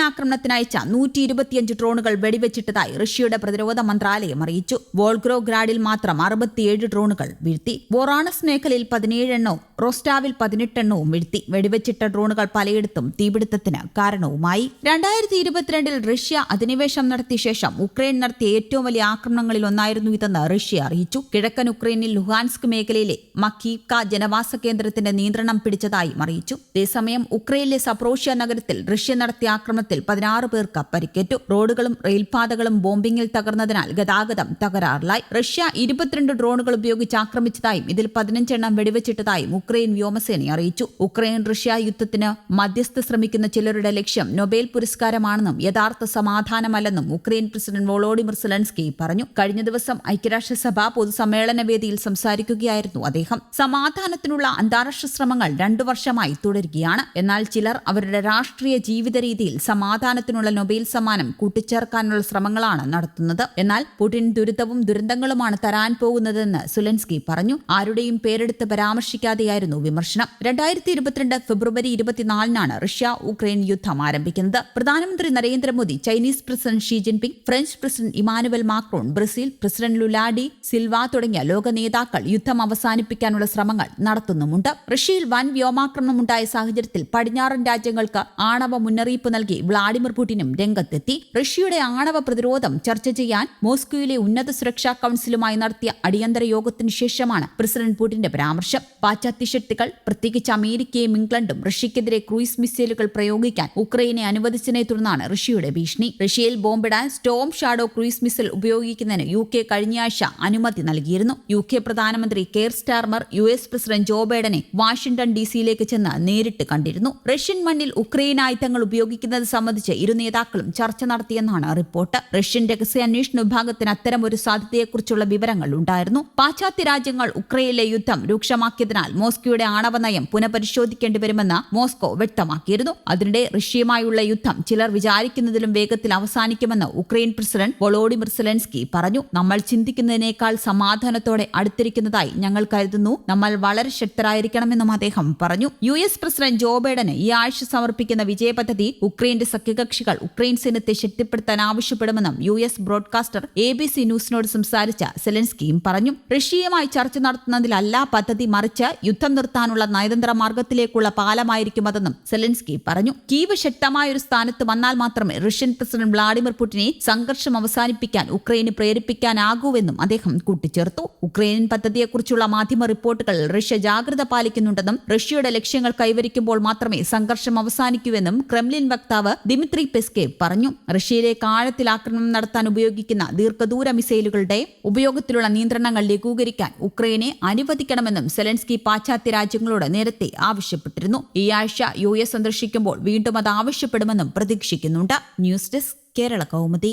ആക്രമണത്തിന് അയച്ച നൂറ്റി ഇരുപത്തിയഞ്ച് ഡ്രോണുകൾ വെടിവെച്ചിട്ടതായി റഷ്യയുടെ പ്രതിരോധ മന്ത്രാലയം അറിയിച്ചു. വോൾഗ്രോ ഗ്രാഡിൽ മാത്രം അറുപത്തിയേഴ് ഡ്രോണുകൾ വീഴ്ത്തി. വൊറാണസ് മേഖലയിൽ പതിനേഴ് എണ്ണവും റോസ്റ്റാവിൽ പതിനെട്ടെണ്ണവും വീഴ്ത്തി. വെടിവെച്ചിട്ട ഡ്രോണുകൾ പലയിടത്തും തീപിടുത്തത്തിന് കാരണവുമായി. രണ്ടായിരത്തി ഇരുപത്തിരണ്ടിൽ റഷ്യ അധിനിവേശം നടത്തിയ ശേഷം ഉക്രൈൻ നടത്തിയ ഏറ്റവും വലിയ ആക്രമണങ്ങളിൽ ഒന്നായിരുന്നു ഇതെന്ന് റഷ്യ അറിയിച്ചു. കിഴക്കൻ ഉക്രൈനിൽ ലുഹാൻസ്ക് മേഖലയിലെ മക്കീവ്ക ജനവാസ കേന്ദ്രത്തിന്റെ നിയന്ത്രണം പിടിച്ചതായും അറിയിച്ചു. അതേസമയം ഉക്രൈനിലെ സപ്രോഷ്യ നഗരത്തിൽ റഷ്യ നടത്തിയ ആക്രമണത്തിൽ പതിനാറ് പേർക്ക് പരിക്കേറ്റു. റോഡുകളും റെയിൽപാതകളും ബോംബിംഗിൽ തകർന്നതിനാൽ ഗതാഗതം തകരാറിലായി. റഷ്യ ഇരുപത്തിരണ്ട് ഡ്രോണുകൾ ഉപയോഗിച്ച് ആക്രമിച്ചതായും ഇതിൽ പതിനഞ്ചെണ്ണം വെടിവെച്ചിട്ടതായും ഉക്രൈൻ വ്യോമസേന അറിയിച്ചു. ഉക്രൈൻ റഷ്യ യുദ്ധത്തിന് മധ്യസ്ഥ ശ്രമിക്കുന്ന ചിലരുടെ ലക്ഷ്യം നൊബേൽ പുരസ്കാരമാണെന്നും യഥാർത്ഥ സമാധാനമല്ലെന്നും ഉക്രൈൻ പ്രസിഡന്റ് വോളോഡിമിർ സെലൻസ്കി പറഞ്ഞു. കഴിഞ്ഞ ദിവസം ഐക്യരാഷ്ട്രസഭ പൊതുസമ്മേളന വേദിയിൽ സംസാരിക്കുകയായിരുന്നു അദ്ദേഹം. സമാധാനത്തിനുള്ള അന്താരാഷ്ട്ര ശ്രമങ്ങൾ രണ്ടു വർഷമായി തുടരുകയാണ്. എന്നാൽ ചിലർ അവരുടെ രാഷ്ട്രീയ ജീവിത രീതിയിൽ സമാധാനത്തിനുള്ള നൊബേൽ സമ്മാനം കൂട്ടിച്ചേർക്കാനുള്ള ശ്രമങ്ങളാണ് നടത്തുന്നത്. എന്നാൽ പുടിൻ ദുരിതവും ദുരന്തങ്ങളുമാണ് തരാൻ പോകുന്നതെന്ന് സുലൻസ്കി പറഞ്ഞു. ആരുടെയും പേരെടുത്ത് പരാമർശിക്കാതെയായിരുന്നു വിമർശനം. രണ്ടായിരത്തി ഇരുപത്തിരണ്ട് ഫെബ്രുവരി ഇരുപത്തിനാലിനാണ് റഷ്യ ഉക്രൈൻ യുദ്ധം ആരംഭിക്കുന്നത്. പ്രധാനമന്ത്രി Narendra Modi Chinese president Xi Jinping French president Emmanuel Macron Brazil president Lula da Silva തുടങ്ങിയ ലോക നേതാക്കൾ യുദ്ധം അവസാനിപ്പിക്കാനുള്ള ശ്രമങ്ങൾ നടത്തുന്നുമുണ്ട്. റഷ്യയിൽ വൻ വ്യോമാക്രമണം ഉണ്ടായ സാഹചര്യത്തിൽ പടിഞ്ഞാറൻ രാജ്യങ്ങൾക്ക് ആണവ മുന്നറിയിപ്പ് നൽകി വ്ളാഡിമിർ പുടിനും രംഗത്തെത്തി. റഷ്യയുടെ ആണവ പ്രതിരോധം ചർച്ച ചെയ്യാൻ മോസ്കോയിലെ ഉന്നത സുരക്ഷാ കൌൺസിലുമായി നടത്തിയ അടിയന്തര യോഗത്തിന് ശേഷമാണ് പ്രസിഡന്റ് പുടിന്റെ പരാമർശം. പാശ്ചാത്യ ശക്തികൾ പ്രത്യേകിച്ച് അമേരിക്കയും ഇംഗ്ലണ്ടും റഷ്യക്കെതിരെ ക്രൂയിസ് മിസൈലുകൾ പ്രയോഗിക്കാൻ ഉക്രൈനെ അനുവദിച്ചതിനെ തുടർന്നാണ് റഷ്യയുടെ ഭീഷണി. റഷ്യയിൽ ബോംബിടാൻ സ്റ്റോം ഷാഡോ ക്രൂയിസ് മിസൈൽ ഉപയോഗിക്കുന്നതിന് യു കെ കഴിഞ്ഞയാഴ്ച അനുമതി നൽകിയിരുന്നു. യു കെ പ്രധാനമന്ത്രി Keir Starmer U S president Joe ബൈഡനെ Washington D സിയിലേക്ക് ചെന്ന് നേരിട്ട് കണ്ടിരുന്നു. റഷ്യൻ മണ്ണിൽ ഉക്രൈൻ ആയുധങ്ങൾ ഉപയോഗിക്കുന്നത് സംബന്ധിച്ച് ഇരു നേതാക്കളും ചർച്ച നടത്തിയെന്നാണ് റിപ്പോർട്ട്. റഷ്യൻ രഹസ്യാന്വേഷണ വിഭാഗത്തിന് അത്തരമൊരു സാധ്യതയെക്കുറിച്ചുള്ള വിവരങ്ങൾ ഉണ്ടായിരുന്നു. പാശ്ചാത്യ രാജ്യങ്ങൾ ഉക്രൈനിലെ യുദ്ധം രൂക്ഷമാക്കിയതിനാൽ മോസ്കോയുടെ ആണവ നയം പുനഃപരിശോധിക്കേണ്ടി വരുമെന്ന് മോസ്കോ വ്യക്തമാക്കിയിരുന്നു. അതിനിടെ റഷ്യയുമായുള്ള യുദ്ധം ചിലർ വിചാരിക്കുന്നതിലും വേഗത്തിൽ അവസാനിക്കുമെന്ന് ഉക്രൈൻ പ്രസിഡന്റ് വൊളോഡിമിർ സെലൻസ്കി പറഞ്ഞു. നമ്മൾ ചിന്തിക്കുന്നതിനേക്കാൾ സമാധാനത്തോടെ അടുത്തിരിക്കുന്നതായി ഞങ്ങൾ കരുതുന്നു. നമ്മൾ വളരെ ശക്തരായിരിക്കണമെന്നും അദ്ദേഹം പറഞ്ഞു. യു എസ് പ്രസിഡന്റ് ജോ ബൈഡന് ഈ ആഴ്ച സമർപ്പിക്കുന്ന വിജയ പദ്ധതി ഉക്രൈന്റെ സഖ്യകക്ഷികൾ ഉക്രൈൻ സൈന്യത്തെ ശക്തിപ്പെടുത്താൻ ആവശ്യപ്പെടുമെന്നും U S broadcaster A B C ന്യൂസിനോട് സംസാരിച്ച സെലൻസ്കിയും പറഞ്ഞു. റഷ്യയുമായി ചർച്ച നടത്തുന്നതിലല്ല പദ്ധതി മറിച്ച് യുദ്ധം നിർത്താനുള്ള നയതന്ത്ര മാർഗത്തിലേക്കുള്ള പാലമായിരിക്കും അതെന്നും സെലൻസ്കി പറഞ്ഞു. കീവ് ശക്തമായ ഒരു സ്ഥാനത്ത് വന്നാൽ മാത്രമേ റഷ്യൻ പ്രസിഡന്റ് വ്ളാഡിമിർ പുടിനെ സംഘർഷം അവസാനിപ്പിക്കാൻ ഉക്രൈന് പ്രേരിപ്പിക്കാനാകൂവെന്നും അദ്ദേഹം കൂട്ടിച്ചേർത്തു. ഉക്രൈൻ പദ്ധതിയെക്കുറിച്ചുള്ള മാധ്യമ റിപ്പോർട്ടുകൾ റഷ്യ ജാഗ്രത പാലിക്കുന്നുണ്ടെന്നും റഷ്യയുടെ ലക്ഷ്യങ്ങൾ കൈവരിക്കുമ്പോൾ മാത്രമേ സംഘർഷം അവസാനിക്കൂവെന്നും ക്രെംലിൻ വക്താവ് ദിമിത്രി പെസ്കേവ് പറഞ്ഞു. റഷ്യയിലെ ആഴത്തിൽ ആക്രമണം നടത്താൻ ഉപയോഗിക്കുന്ന ദീർഘദൂര മിസൈലുകളുടെ ഉപയോഗത്തിലുള്ള നിയന്ത്രണങ്ങൾ ലഘൂകരിക്കാൻ ഉക്രൈനെ അനുവദിക്കണമെന്നും സെലൻസ്കി പാശ്ചാത്യ രാജ്യങ്ങളോട് നേരത്തെ ആവശ്യപ്പെട്ടിരുന്നു. ഈ ആഴ്ച യു എസ് സന്ദർശിക്കുമ്പോൾ വീണ്ടും അത് ആവശ്യപ്പെടുമെന്നും പ്രതീക്ഷിക്കുന്നുണ്ട്. News desk Kerala Kaumudi.